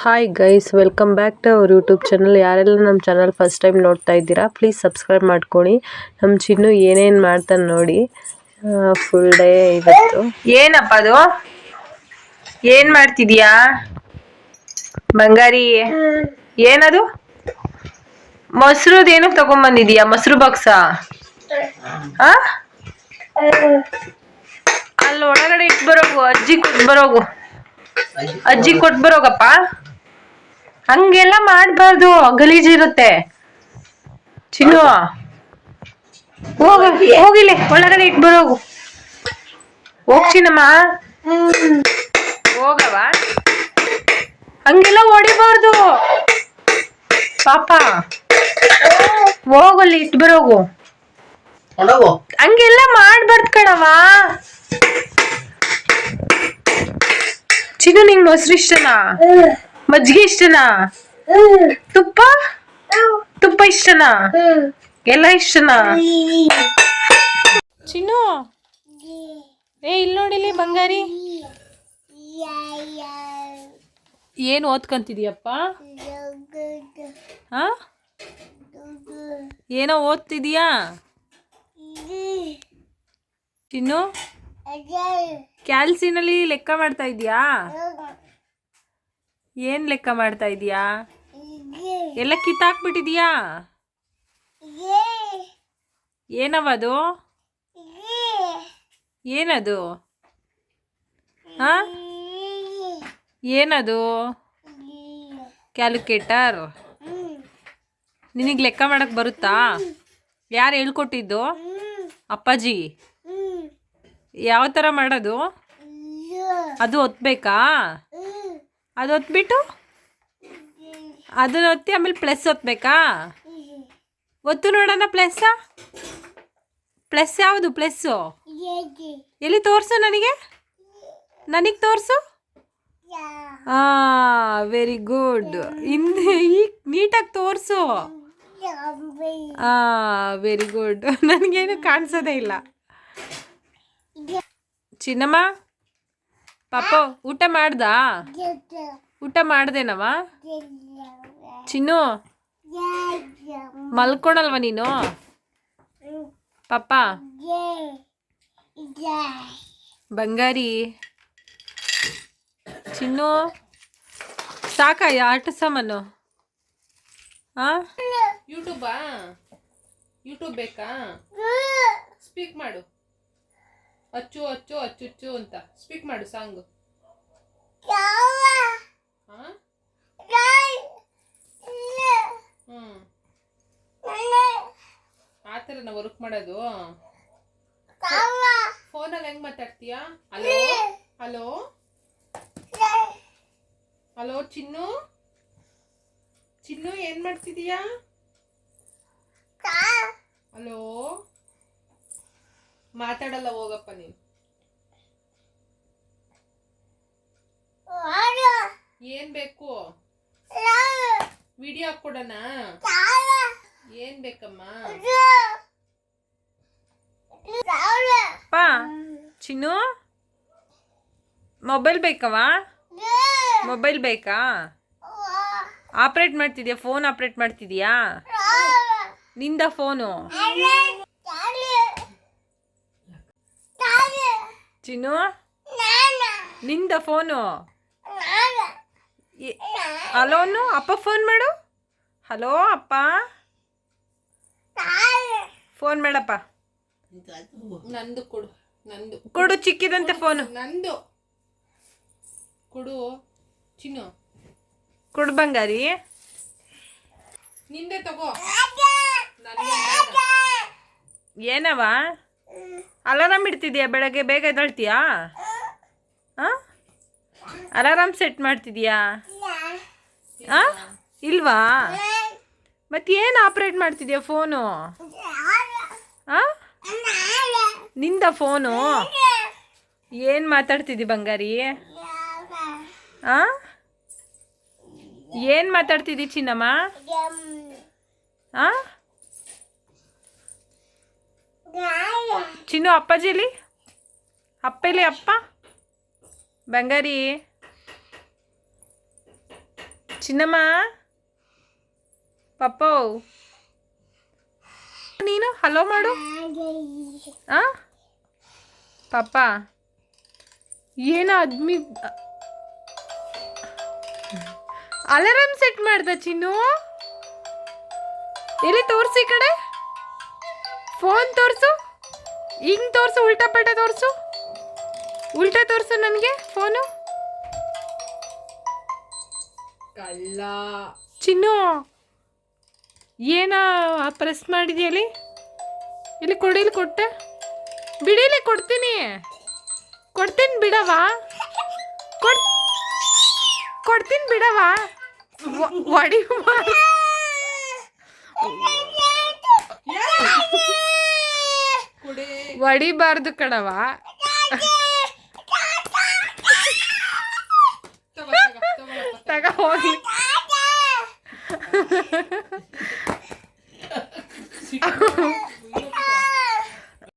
Hi guys welcome back to our YouTube channel ಯಾರೆಲ್ಲ ನಮ್ಮ channel first time ನೋಡ್ತಾ ಇದ್ದೀರಾ ಪ್ಲೀಸ್ ಸಬ್ಸ್ಕ್ರೈಬ್ ಮಾಡ್ಕೊಳ್ಳಿ. ನಮ್ಮ ಚಿನ್ನು ಏನೇನು ಮಾಡ್ತಾನೆ ನೋಡಿ. ಫುಲ್ ಡೇ ಇವತ್ತು. ಏನಪ್ಪ ಅದು? ಏನು ಮಾಡ್ತಿದ್ಯಾ? ಬಂಗಾರಿ, ಏನದು? ಮೊಸರುದು ಏನಕ್ಕೆ ತಗೊಂಬಂದಿದ್ಯಾ, ಮೊಸರು ಬಾಕ್ಸ ಅಲ್ಲಿ ಒಳಗಡೆ ಇಟ್ಟು ಬರೋಗು ಅಜ್ಜಿ ಕೊಟ್ಟು ಬರೋಗು ಅಜ್ಜಿ ಕೊಟ್ ಬರೋಗಪ್ಪ. ಹಂಗೆಲ್ಲ ಮಾಡಬಾರ್ದು ಗಲೀಜಿರುತ್ತೆ ಚಿನ್ನು ಹೋಗ ಹೋಗಿಲೆ ಒಳಗಡೆ ಇಟ್ ಬರೋಗು. ಹೋಗ್ ಚಿನ್ನಮ್ಮ. ಹೋಗವ ಹಂಗೆಲ್ಲ ಹೊಡಿಬಾರ್ದು. ಪಾಪ. ಹೋಗಲ್ಲಿ ಇಟ್ ಬರೋಗು. ಹಂಗೆಲ್ಲ ಮಾಡ್ಬಾರ್ದು ಕಣವ ಚಿನ್ನು ನಿಂಗ್ ಮೊಸರು ಇಷ್ಟನಾ? ಮಜ್ಜಿಗೆ ಇಷ್ಟನಾ? ತುಪ್ಪ? ತುಪ್ಪ ಇಷ್ಟನಾ? ಎಲ್ಲ ಇಷ್ಟನಾ? ಚಿನ್ನು? ಏ ಇಲ್ಲಿ ನೋಡಿಲಿ ಬಂಗಾರಿ. ಏನು ಓದ್ಕೊಂತಿದ್ಯಪ್ಪ? ಹಾ? ಏನೋ ಓದ್ತಿದ್ಯಾ? ಚಿನ್ನು? ಕ್ಯಾಲ್ಸಿನಲ್ಲಿ ಲೆಕ್ಕ ಮಾಡ್ತಾ ಇದೀಯಾ? ಏನ್ ಲೆಕ್ಕ ಮಾಡ್ತಾ ಇದೀಯಾ? ಎಲ್ಲ ಕಿತ್ತಾಕ್ಬಿಟ್ಟಿದ್ಯಾ? ಏನವದು ಏನದು? ಹಾ? ಏನದು? ಕ್ಯಾಲ್ಕುಲೇಟರ್? ನಿನಗೆ ಲೆಕ್ಕ ಮಾಡಕ್ಕೆ ಬರುತ್ತಾ? ಯಾರು ಹೇಳ್ಕೊಟ್ಟಿದ್ದು? ಅಪ್ಪಾಜಿ. ಯಾವ ಥರ ಮಾಡೋದು? ಅದು ಒತ್ತಬೇಕಾ ಅದು ಒತ್ಬಿಟ್ಟು? ಅದನ್ನ ಒತ್ತಿ ಆಮೇಲೆ ಪ್ಲಸ್ ಒತ್ತಬೇಕಾ ಒತ್ತು ನೋಡೋಣ ಪ್ಲಸ್. ಪ್ಲಸ್ ಯಾವುದು? ಪ್ಲಸ್ಸು. ಎಲ್ಲಿ ತೋರಿಸು ನನಗೆ? ನನಗೆ ತೋರಿಸು? ಆ ವೆರಿ ಗುಡ್ ಹಿಂದೆ ಈಗ ನೀಟಾಗಿ ತೋರಿಸು. ಆ ವೆರಿ ಗುಡ್ ನನಗೇನು ಕಾಣಿಸೋದೇ ಇಲ್ಲ. ಚಿನ್ನಮ್ಮ? ಪಾಪ ಊಟ ಮಾಡ್ದ? ಊಟ ಮಾಡ್ದೇನವ ಚಿನ್ನು? ಮಲ್ಕೊಳಲ್ವ ನೀನು? ಪಾಪ? ಬಂಗಾರಿ? ಚಿನ್ನು? ಸಾಕ ಆಟ ಸಾಮಾನು? ಹಾ ಯೂಟ್ಯೂಬಾ? ಯೂಟ್ಯೂಬ್ ಬೇಕಾ? ಸ್ಪೀಕ್ ಮಾಡು. ಅಚ್ಚು ಅಚ್ಚು, ಅಚ್ಚುಚ್ಚು ಅಂತ. ಸ್ಪೀಕ್ ಮಾಡು ಸಾಂಗ್ ಹ್ಮ್. ಆ ಥರನ ವರ್ಕ್ ಮಾಡೋದು? ಫೋನಲ್ಲಿ ಹೆಂಗ್ ಮಾತಾಡ್ತೀಯಾ? ಹಲೋ ಹಲೋ ಹಲೋ ಚಿನ್ನು? ಚಿನ್ನು, ಏನ್ ಮಾಡ್ತಿದೀಯಾ? ಹಲೋ ಮಾತಾಡಲ್ಲ ಹೋಗಪ್ಪ ನೀನು. ಏನ್ ಬೇಕು? ವಿಡಿಯೋ ಹಾಕೊಡೋಣ ಏನ್ ಬೇಕಮ್ಮ? ಚಿನ್ನು? ಮೊಬೈಲ್ ಬೇಕವಾ? ಮೊಬೈಲ್ ಬೇಕಾ? ಆಪ್ರೇಟ್ ಮಾಡ್ತಿದ್ಯಾ? ಫೋನ್ ಆಪ್ರೇಟ್ ಮಾಡ್ತಿದ್ಯಾ? ನಿಂದ ಫೋನು? ಚಿನ್ನು? ನಿಂದ ಫೋನು? ಹಲೋನು? ಅಪ್ಪ ಫೋನ್ ಮಾಡು. ಹಲೋ ಅಪ್ಪ. ಫೋನ್ ಮಾಡಪ್ಪ. ನಂದು ಕೊಡು ನಂದು. ಕೊಡು ಚಿಕ್ಕಿದಂತೆ ಫೋನು. ನಂದು. ಕೊಡು ಚಿನ್ನು. ಕೊಡು ಬಂಗಾರಿ. ನಿಂದೆ ತಗೋ. ಏನವ? ಅಲಾರಾಮ್ ಇಡ್ತಿದ್ಯಾ ಬೆಳಗ್ಗೆ? ಬೇಗ ಎದ್ದೇಳ್ತೀಯಾ? ಹಾಂ ಅಲಾರಾಮ್ ಸೆಟ್ ಮಾಡ್ತಿದ್ಯಾ? ಆ? ಇಲ್ವಾ? ಮತ್ತೆ ಏನು ಆಪ್ರೇಟ್ ಮಾಡ್ತಿದ್ಯಾ ಫೋನು? ಆ? ನಿಂದ ಫೋನು? ಏನು ಮಾತಾಡ್ತಿದ್ದಿ ಬಂಗಾರಿ? ಆ? ಏನು ಮಾತಾಡ್ತಿದ್ದಿ ಚಿನ್ನಮ್ಮ? ಆ? ಚಿನ್ನು ಅಪ್ಪಾಜಿಲಿ ಇಲ್ಲಿ ಅಪ್ಪ ಬಂಗಾರಿ. ಚಿನ್ನಮ್ಮ? ಪಪ್ಪೋ? ನೀನು? ಹಲೋ ಮಾಡು. ಆ? ಪಾಪ ಏನು ಅದ್ಮಿ ಅಲಾರಾಮ್ ಸೆಟ್ ಮಾಡ್ದ ಚಿನ್ನು? ಎಲ್ಲಿ ತೋರಿಸಿ ಕಡೆ? ಫೋನ್ ತೋರಿಸು ಹಿಂಗೆ ತೋರಿಸು ಉಲ್ಟಾ ಪಲ್ಟಾ ತೋರಿಸು ಉಲ್ಟಾ ತೋರಿಸು ನನಗೆ ಫೋನು ಕಳ್ಳ ಚಿನ್ನು ಏನ ಪ್ರೆಸ್ ಮಾಡಿದೆಯಲ್ಲಿ ಇಲ್ಲಿ ಕೊಡಿಲಿ ಕೊಟ್ಟೆ ಬಿಡಿಲಿ ಕೊಡ್ತೀನಿ ಕೊಡ್ತೀನಿ ಬಿಡವಾ ಕೊಡ್ ಕೊಡ್ತೀನಿ ಬಿಡವಾ ಒಡಿ ಮಾಡಿ ಕುಡಿ ಕಡವ ಕಣವ ತಗೋ ಹೋಗ್ಲಿ